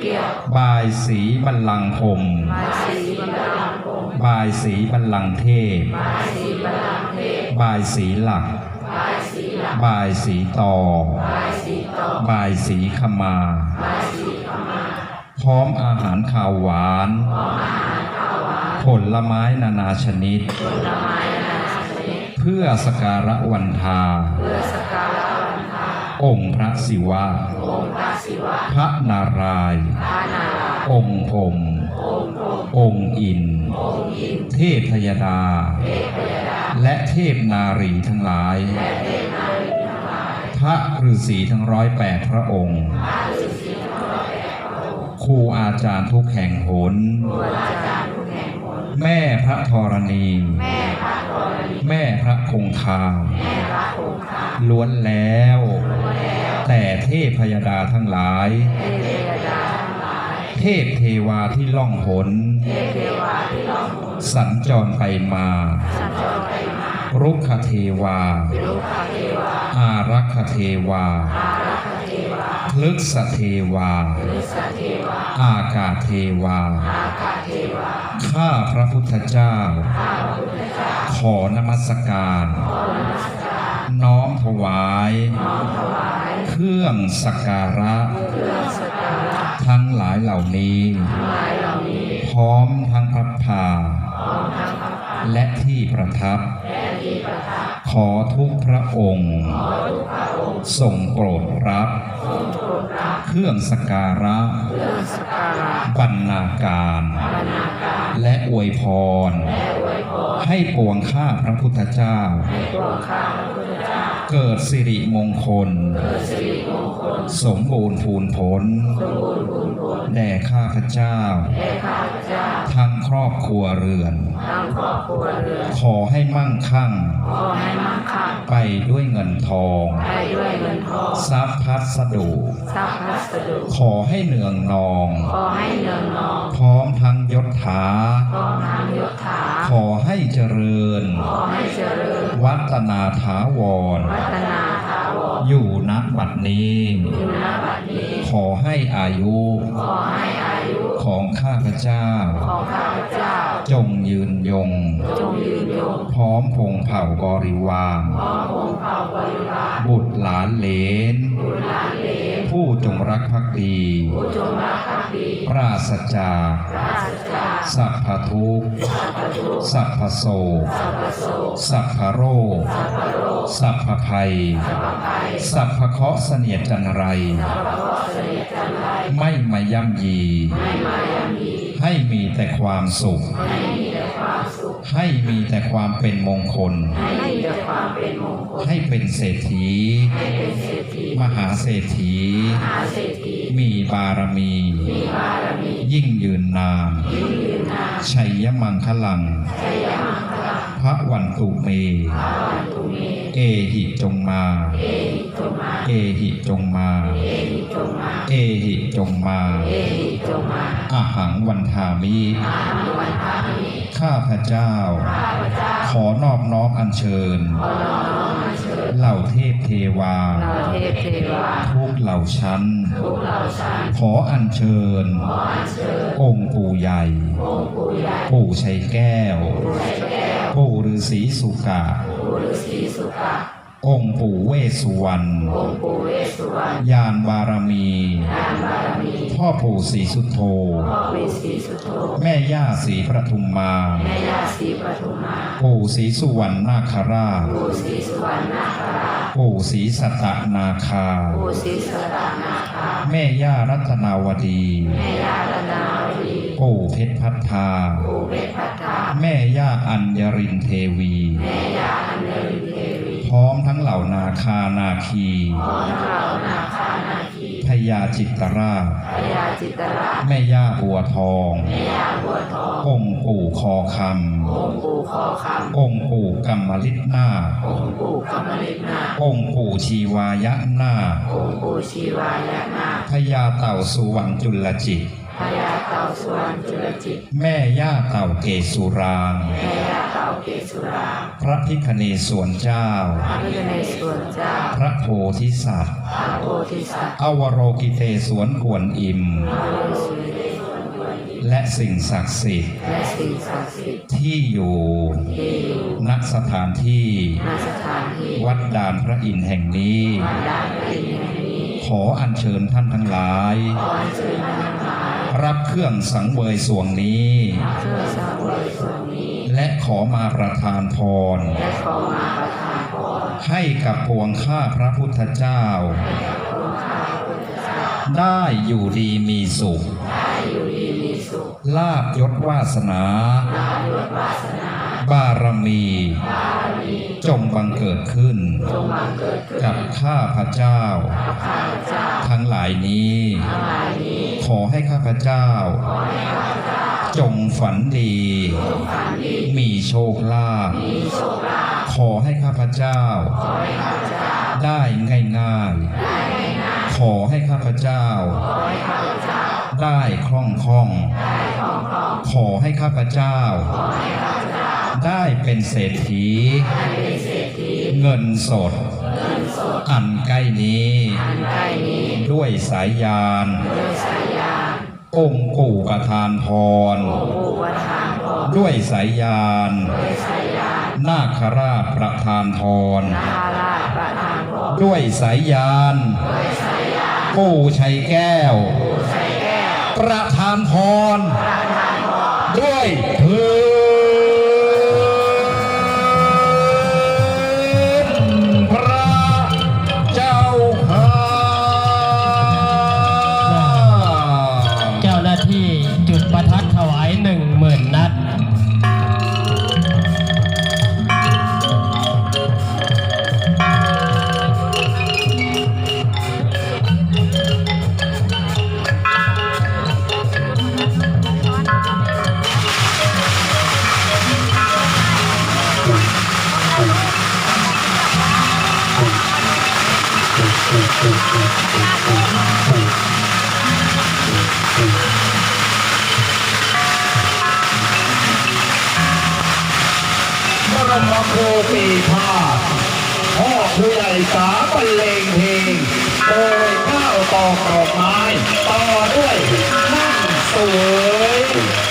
เกี้ยวบายสีบัลลังก์พรหมบายสีบรรลังก์พรหมบายสีบัลลังก์เทพ บายสีบรรลังก์เทพบายสีหลักบายสีหลัก บายสีตอบายสีตอกบายสีขมาบายสีขมา พร้อมอาหารข้าวหวานผลไม้นานาชนิดผลไม้นานาชนิด เพื่อสการะวันทาเพื่ อสกการะวันทาองค์พระศิวะองค์พระศิวะ พระนารายณ์พระนารายณ์องค์พรหมองค์พรหมองค์อินทร์องค์อินทร์เทพพยดา และเทพนารีทั้งหลาย พระฤาษีทั้งร้อยแปดพระองค์ครูอาจารย์ทุกแห่งหนครูอาจารย์ทุกแห่งหนแม่พระธรณีแม่พระธรณี แม่พระคงคาแม่พระคงคา ล้วนแล้ว แต่เทพพยดาทั้งหลายเทพเทวดาทั้งหลาย เทพเทวาที่ล่องหนเทพเทวาที่ล่องหนสัญจรไปมาสัญจรไปมารุกขเทวาลูกขเทวาอารักขเทวาอารักขเทวาพฤกษเทวาฤษเทวา อากาศเทวาอากาศเทวาข้าพระพุทธเจ้าข้าพระพุทธเจ้า ขอนมัสการขอ น้อมถวาย เครื่องสักการะ ทั้งหลายเหล่านี้ พร้อมทั้งพัดพา และที่ประทับ ขอทุกพระองค์ส่งโปรดรับ เครื่องสการะ บรรณาการ และอวยพร ให้ปวงข้าพระพุทธเจ้า เจ้าเกิดสิริมงคลเกิดสิริมงคล สมบูรณ์พูนผลสมบูรณ์ผลผล แด่ข้าพเจ้าแด่ข้าพเจ้าทั้งครอบครัวเรือนทั้งครอบครัวเรือน ขอให้มั่งคั่งขอให้มั่งคั่งไปด้วยเงินทองไปด้วยเงินทอง ทรัพย์พัสดุทรัพย์พัสดุขอให้เนืองนองขอให้เนืองนองพร้อมทั้งยศถาพร้อมทั้งยศถา ขอให้เจริญขอให้เจริญ วัฒนาถาวรวัฒนาถาวรอยู่ณบัดนี้อยู่ณบัดนี้ ขอให้อายุขอให้อายุของข้าพเจ้าของข้าพเจ้าจงยืนยงจงยืนยง พร้อมพงเผ่าบริวารพร้อมวงเผ่าบริวารบุตรหลานเหลนบุตรหลานเหลนผู้จงรักภักดีผู้จงรักภักดี ปราศจากปราศจาก สัพพทุกข์สัพพทุกข์สัพพโศกสัพพโศกสัพพโรคสัพพโรคสัพพภัยสัพพภัย สัพพเคราะห์เสนียดจันไรสัพพะเสนิทจันไร ไม่มาย่ำยีให้มายังมีให้มีแต่ความสุขให้มีแต่ความสุข ให้มีแต่ความเป็นมงคล ให้มีแต่ความเป็นมงคลให้เป็นเศรษฐีให้เป็นเศรษฐี มหาเศรษฐี มหาเศรษฐีมีบารมีมีบารมียิ่งยืนนานยิ่งยืนนานชัยมังคลังชัยมังคลังพระวันตุเมพระวันตุเมเอหิจงมาเอหิจงมาเอหิจงมาเอหิจงมา เอหิจงมา เอหิจงมา อาหังวันทามิอาหังวันพามิข้าพเจ้าข้าพเจ้า ขอนอบน้อมอัญเชิญ เชิญเหล่าเทพเทวาเราเทพเทวาทุกเหล่าชั้นทุกเหล่าชั้น ขออัญเชิญขออัญเชิญองค์ปู่ใหญ่องค์ปู่ใหญ่ ปู่ชัยแก้ว ปู่ชัยแก้วปู่ฤาษีสุกะปู่ฤาษีสุกะองค์ปู่เวสสุวรรณองค์ปู่เวสสุวรรณยานบารมีทานบารมี พ่อปู่ศรีสุโธพ่อเวสสีสุโธ แม่ย่าศรีประทุมมาแม่ย่า ศรีปทุมมา ปู่ศรีสุวรรณนาคราช ปู่ศรีสุวรรณนาคราชปู่ศรีสัตนาคา ปู่ศรีสตานาคาแม่ย่ารัตนาวดี แม่ย่าละนาวดี ปู่เพชรพัฒนา ปู่เวทพัฒนา แม่ย่าอัญญรินเทวี แม่ย่าอันเนริเทวี พร้อมทั้งเหล่านาคานาคีพ่อทั้งเรานาคานาคีพญาจิตรราชพญาจิตรราชแม่ย่าบัวทองแม่ย่าบัวทอง องค์ปู่คอคองค์ปู่คอคำองค์ปู่กำมลิตนาคำองค์ปู่กำมลินาองค์ปู่ชีวายะนา คองค์ปู่ชีวายนาคพญาเต่าสุวรรณจุลจิตพพญาเต่าสุวรรณจุลจิต แม่ย่าเต่าเกสุรางแม่ยาเต่าเกสุราพระพิคเนศวรเจ้า พระพิฆเนศส่วนเจ้า พระโพธิสัตว์ พระโพธิสัตว์ อวโรกิเตสวนกวนอิมพระฤาษีและสิ่งศักดิ์สิทธิ์และสิ่งศักดิ์สิทธิ์ ที่อยู่ที่อยู่ณสถานที่ณสถานที่ วัดดานพระอินทร์แห่งนี้ ขออัญเชิญท่านทั้งหลายขออัญเชิญท่านทั้งหลาย รับเครื่องสังเวยสวงนี้เครื่องสังเวยส่วนนี้และขอมาประทานพรและขอมาประทานพร ให้กับปวงข้าพระพุทธเจ้า ได้อยู่ดีมีสุขให้อยู่ดีมีสุขลาบยศวาสนาลาภยศวาสนา บารมี จงบังเกิดขึ้น กับข้าพระเจ้า ทั้งหลายนี้ ขอให้ข้าพเจ้า จงฝันดี มีโชคลาภขอให้ข้าพเจ้าขอให้ข้าพเจ้า ได้ง่ายๆ ขอให้ข้าพเจ้าขอให้ข้าพเจ้าได้คล่องคล่องได้คล่องคล่อง ขอให้ข้าพเจ้า ได้เป็นเศรษฐีได้เป็นเศรษฐี เงินสดเงินสดอันใกล้นี้อันใกล้นี้ ด้วยสายยานด้วยสายยานองค์ปู่ประทานพรองค์ปู่ประทานพรด้วยสายยานด้วยสายยาน นาคราชประทานพรนาราชประทานพรด้วยสายยานด้วยสายยานปู่ชัยแก้วปู่ใส่แก้วประทานพรประทานพร ด้วยเถิด รมครูปีพาพ่อผู้ใหญ่สาบรรเลงเพลงโดยข้าวตอกดอกไม้ ต่อด้วยนั่งสวย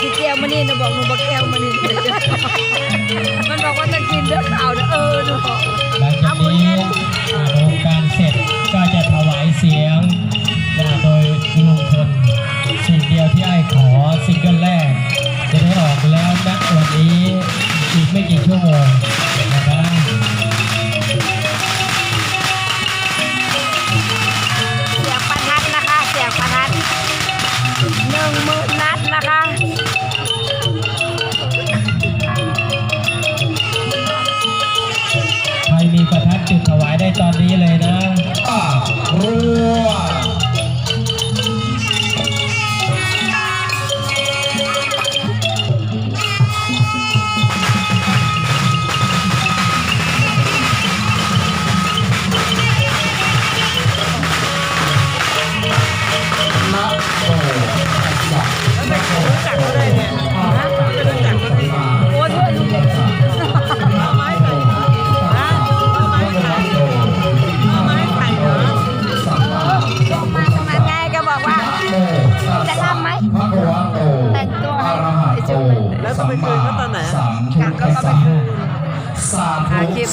ขี้แก้วมานี่นะบอกหนูบอกแก้วมานี่มันบอกว่าจะกินเด้อข่าวเด้อเออหนูบอกเอาหมูเย็นรงการเสร็จก็จะถวายเสียงนะโดยลุงพลสิ่งเดียวที่ไอขอซิงเกิลแรก จะได้ออกแล้วนะวันนี้อีกไม่กี่ชั่วโมงนะครับ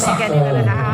ต้องไ